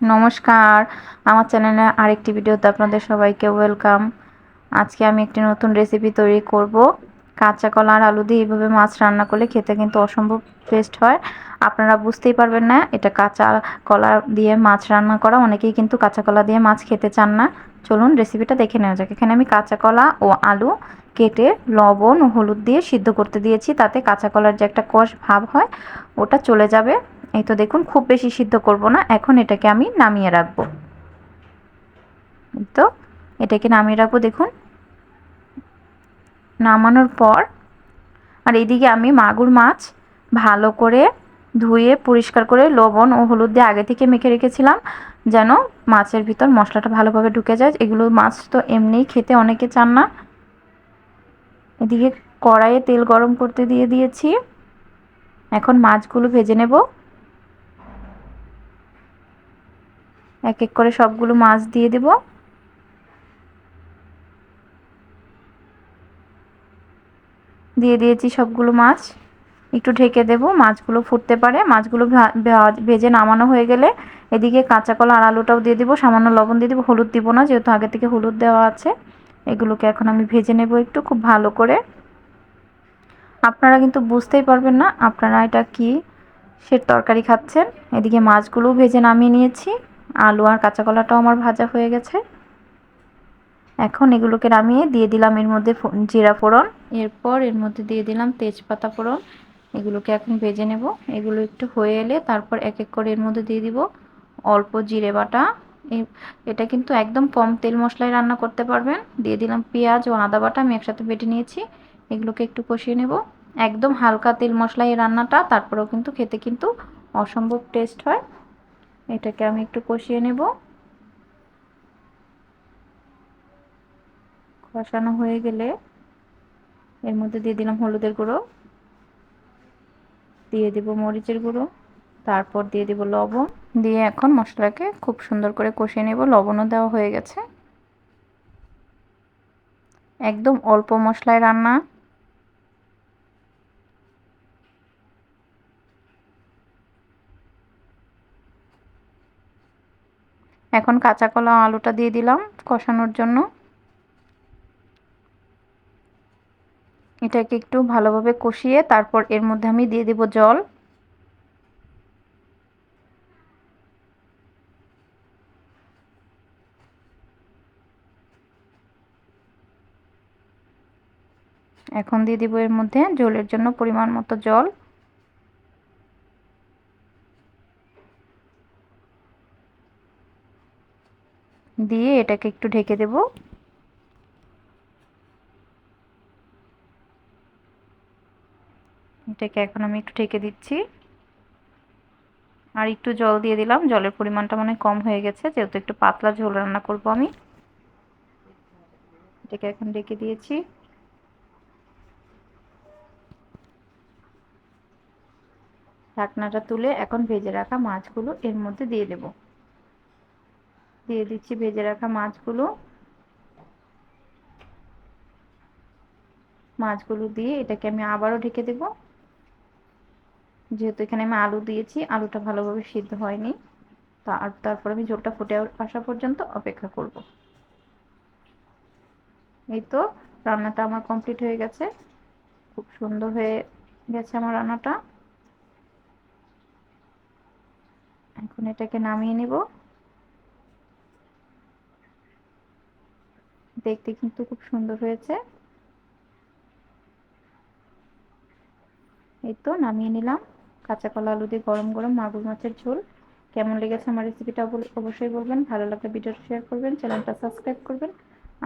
নমস্কার। আমার চ্যানেলে আরেকটি ভিডিওতে আপনাদের সবাইকে ওয়েলকাম। আজকে আমি একটি নতুন রেসিপি তৈরি করব। কাঁচা কলা আর আলু দিয়ে এইভাবে মাছ রান্না করলে খেতে কিন্তু অসম্ভব টেস্ট হয়। আপনারা বুঝতেই পারবেন না, এটা কাঁচা কলা দিয়ে মাছ রান্না করা। অনেকেই কিন্তু কাঁচা কলা দিয়ে মাছ খেতে চান না। চলুন রেসিপিটা দেখে নেওয়া যাক। এখানে আমি কাঁচা কলা ও আলু কেটে লবণ ও হলুদ দিয়ে সিদ্ধ করতে দিয়েছি। তাতে কাঁচা কলার যে একটা কষ ভাব হয়, ওটা চলে যাবে। এই তো দেখুন, খুব বেশি সিদ্ধ করব না। এখন এটাকে আমি নামিয়ে রাখব। তো, এটাকে নামিয়ে রাখব, দেখুন। নামানোর পর, আর এইদিকে আমি মাগুর মাছ ভালো করে ধুয়ে, পরিষ্কার করে লবণ ও হলুদ দিয়ে আগে থেকে মেখে রেখেছিলাম, যেন মাছের ভিতর মশলাটা ভালোভাবে ঢুকে যায়। এগুলো মাছ তো এমনিই খেতে অনেকে চান না। এদিকে কড়াইয়ে তেল গরম করতে দিয়ে দিয়েছি। এখন মাছগুলো ভেজে নেব। এক এক করে সবগুলো মাছ দিয়ে দেব। দিয়ে দিয়েছি সবগুলো মাছ। একটু ঢেকে দেব, মাছগুলো ফুটতে পারে। মাছগুলো ভেজে নামানো হয়ে গেলে এদিকে কাঁচা কলা আর আলুটাও দিয়ে দিব, সামান্য লবণ দিয়ে দিব। হলুদ দিব না, যেহেতু আগে থেকে হলুদ দেওয়া আছে। এগুলোকে এখন আমি ভেজে নেব একটু খুব ভালো করে। আপনারা কিন্তু বুঝতেই পারবেন না, আপনারা এটা কি? সে তরকারি খাচ্ছেন। এদিকে মাছগুলোও ভেজে নামিয়ে নিয়েছি। আলু আর কাঁচা কলাটাও আমার ভাজা হয়ে গেছে। এখন এগুলোকে নামিয়ে দিয়ে দিলাম এর মধ্যে জিরা ফোড়ন, এরপর এর মধ্যে দিয়ে দিলাম তেজপাতা ফোড়ন। এগুলোকে এখন ভেজে নেব। এগুলো একটু হয়ে এলে তারপর এক এক করে এর মধ্যে দিয়ে দিব অল্প জিরে বাটা। এটা কিন্তু একদম কম তেল মশলায় রান্না করতে পারবেন। দিয়ে দিলাম পেঁয়াজ ও আদা বাটা, আমি একসাথে বেটে নিয়েছি। এগুলোকে একটু কষিয়ে নেব। একদম হালকা তেল মশলা এই রান্নাটা, তারপরেও কিন্তু খেতে কিন্তু অসম্ভব টেস্ট হয়। এটাকে আমি একটু কষিয়ে নেব। কষানো হয়ে গেলে এর মধ্যে দিয়ে দিলাম হলুদের গুঁড়ো, দিয়ে দেব মরিচের গুঁড়ো, তারপর দিয়ে দেব লবণ। দিয়ে এখন মশলাকে খুব সুন্দর করে কষিয়ে নেব, লবণও দেওয়া হয়ে গেছে। একদম অল্প মশলায় রান্না। এখন কাঁচা কলা আলুটা দিয়ে দিলাম কষানোর জন্য। এটাকে একটু ভালোভাবে কষিয়ে তারপর এর মধ্যে আমি দিয়ে দেব জল। এখন দিয়ে দিব এর মধ্যে জলের জন্য পরিমাণ মতো জল। দিয়ে এটাকে একটু ঢেকে দেব। এটাকে এখন আমি একটু ঢেকে দিচ্ছি। আর একটু জল দিয়ে দিলাম। জলের পরিমাণটা মানে কম হয়ে গেছে, যেহেতু একটু পাতলা ঝোল রান্না করব আমি। এটাকে এখন ঢেকে দিয়েছি। ঢাকনাটা তুলে এখন ভেজে রাখা মাছগুলো এর মধ্যে দিয়ে দেবো। দিয়ে দিচ্ছি ভেজে রাখা মাছগুলো। মাছগুলো দিয়ে এটাকে আমি আবারও ঢেকে দেব। যেহেতু এখানে আমি আলু দিয়েছি, আলুটা ভালোভাবে সিদ্ধ হয়নি। তার, তারপর আমি ঝোলটা ফুটে আসা পর্যন্ত অপেক্ষা করব। এই তো রান্নাটা আমার কমপ্লিট হয়ে গেছে। খুব সুন্দর হয়ে গেছে আমার রান্নাটা। এখন এটাকে নামিয়ে নেব। দেখতে কিন্তু খুব সুন্দর হয়েছে। এই তো নামিয়ে নিলাম। কাঁচা কলা আলু দিয়ে গরম গরম মাগুর মাছের ঝোল। কেমন লেগেছে আমার রেসিপিটা অবশ্যই বলবেন। ভালো লাগলে ভিডিওটা শেয়ার করবেন চ্যানেলটা সাবস্ক্রাইব করবেন।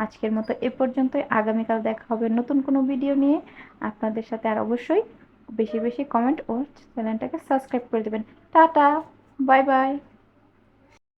আজকের মতো এ পর্যন্তই। আগামীকাল দেখা হবে নতুন কোনো ভিডিও নিয়ে। আপনাদের সাথে আর অবশ্যই বেশি বেশি কমেন্ট ও চ্যানেলটাকে সাবস্ক্রাইব করে দেবেন। টাটা! Bye bye